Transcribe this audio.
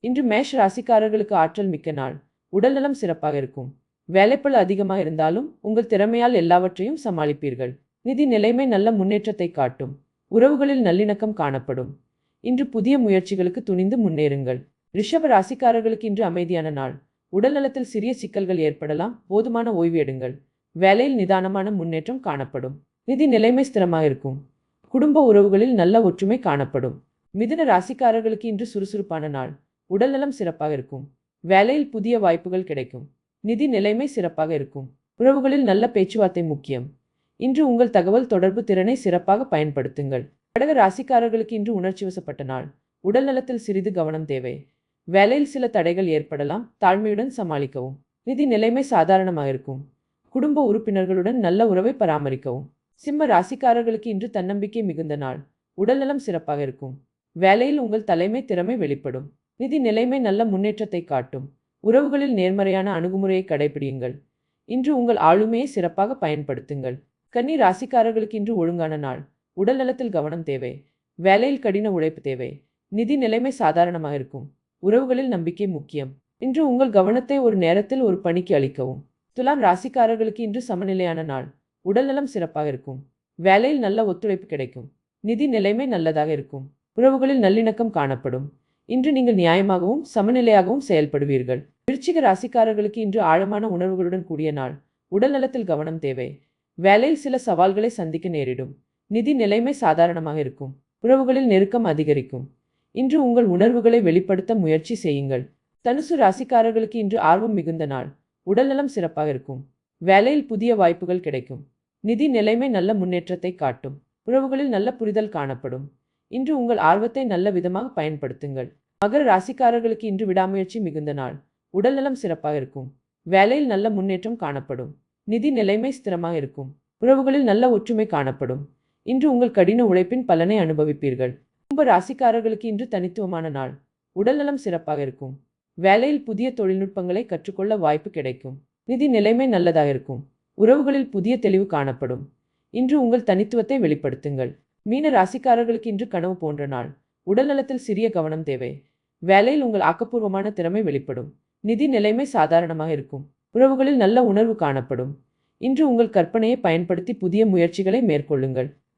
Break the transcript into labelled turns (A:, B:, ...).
A: இன்று மேஷ ராசிக்காரர்களுக்கு ஆற்றல் மிக்க நாள். உடல்நலம் சிறப்பாக இருக்கும். வேலைப்பள் அதிகமாக இருந்தாலும் உங்கள் திறமையால் எல்லாவற்றையும் சமாளிப்பீர்கள். நிதி நிலைமை நல்ல முன்னேற்றத்தை காட்டும். உறவுகளில் நல்லிணக்கம் காணப்படும். இன்று புதிய முயற்சிகளுக்கு துணிந்து முன்னேறுங்கள். ரிஷப ராசிக்காரர்களுக்கு இன்று அமைதியான நாள். உடல்நலத்தில் சிறிய சிக்கல்கள் ஏற்படலாம். போதுமான ஓய்வு எடுங்கள். வேலையில் நிதானமான முன்னேற்றம் காணப்படும். நிதி நிலைமை ஸ்திரமாக இருக்கும். குடும்ப உறவுகளில் நல்ல ஒற்றுமை காணப்படும். மிதுன ராசிக்காரர்களுக்கு இன்று சுறுசுறுப்பான நாள். உடல்நலம் சிறப்பாக இருக்கும். வேலையில் புதிய வாய்ப்புகள் கிடைக்கும். நிதி நிலைமை சிறப்பாக இருக்கும். உறவுகளில் நல்ல பேச்சுவார்த்தை முக்கியம். இன்று உங்கள் தகவல் தொடர்பு திறனை சிறப்பாக பயன்படுத்துங்கள். கடக ராசிக்காரர்களுக்கு இன்று உணர்ச்சி வசப்பட்ட நாள். உடல் நலத்தில் சிறிது கவனம் தேவை. வேலையில் சில தடைகள் ஏற்படலாம். தாழ்மையுடன் சமாளிக்கவும். நிதி நிலைமை சாதாரணமாக இருக்கும். குடும்ப உறுப்பினர்களுடன் நல்ல உறவை பராமரிக்கவும். சிம்ம ராசிக்காரர்களுக்கு இன்று தன்னம்பிக்கை மிகுந்த நாள். உடல்நலம் சிறப்பாக இருக்கும். வேலையில் உங்கள் தலைமை திறமை வெளிப்படும். நிதி நிலைமை நல்ல முன்னேற்றத்தை காட்டும். உறவுகளில் நேர்மறையான அணுகுமுறையை கடைபிடியுங்கள் இன்று உங்கள் ஆளுமையை சிறப்பாக பயன்படுத்துங்கள். கன்னி ராசிக்காரர்களுக்கு இன்று ஒழுங்கான நாள். உடல் நலத்தில் கவனம் தேவை. வேலையில் கடின உழைப்பு தேவை. நிதி நிலைமை சாதாரணமாக இருக்கும். உறவுகளில் நம்பிக்கை முக்கியம். இன்று உங்கள் கவனத்தை ஒரு நேரத்தில் ஒரு பணிக்கு அளிக்கவும். துலாம் ராசிக்காரர்களுக்கு இன்று சமநிலையான நாள். உடல்நலம் சிறப்பாக இருக்கும். வேலையில் நல்ல ஒத்துழைப்பு கிடைக்கும். நிதி நிலைமை நல்லதாக இருக்கும். உறவுகளில் நல்லிணக்கம் காணப்படும். இன்று நீங்கள் நியாயமாகவும் சமநிலையாகவும் செயல்படுவீர்கள். விருச்சிக ராசிக்காரர்களுக்கு இன்று ஆழமான உணர்வுகளுடன் கூடிய நாள். உடல் நலத்தில் கவனம் தேவை. வேலையில் சில சவால்களை சந்திக்க நேரிடும். நிதி நிலைமை சாதாரணமாக இருக்கும். உறவுகளில் நெருக்கம் அதிகரிக்கும். இன்று உங்கள் உணர்வுகளை வெளிப்படுத்த முயற்சி செய்யுங்கள். தனுசு ராசிக்காரர்களுக்கு இன்று ஆர்வம் மிகுந்த நாள். உடல்நலம் சிறப்பாக இருக்கும். வேலையில் புதிய வாய்ப்புகள் கிடைக்கும். நிதி நிலைமை நல்ல முன்னேற்றத்தை காட்டும். உறவுகளில் நல்ல புரிதல் காணப்படும். இன்று உங்கள் ஆர்வத்தை நல்ல விதமாக பயன்படுத்துங்கள். மகர ராசிக்காரர்களுக்கு இன்று விடாமுயற்சி மிகுந்த நாள். உடல்நலம் சிறப்பாக இருக்கும். வேலையில் நல்ல முன்னேற்றம் காணப்படும். நிதி நிலைமை ஸ்திரமாக இருக்கும். உறவுகளில் நல்ல ஒற்றுமை காணப்படும். இன்று உங்கள் கடின உழைப்பின் பலனை அனுபவிப்பீர்கள். கும்ப ராசிக்காரர்களுக்கு இன்று தனித்துவமான நாள். உடல்நலம் சிறப்பாக இருக்கும். வேலையில் புதிய தொழில்நுட்பங்களை கற்றுக்கொள்ள வாய்ப்பு கிடைக்கும். நிதி நிலைமை நல்லதாக இருக்கும். உறவுகளில் புதிய தெளிவு காணப்படும். இன்று உங்கள் தனித்துவத்தை வெளிப்படுத்துங்கள். மீன ராசிக்காரர்களுக்கு இன்று கனவு போன்ற நாள். உடல்நலத்தில் சிறிய கவனம் தேவை. வேலையில் உங்கள் ஆக்கப்பூர்வமான திறமை வெளிப்படும். நிதி நிலைமை சாதாரணமாக இருக்கும். உறவுகளில் நல்ல உணர்வு காணப்படும். இன்று உங்கள் கற்பனையை பயன்படுத்தி புதிய முயற்சிகளை மேற்கொள்ளுங்கள்.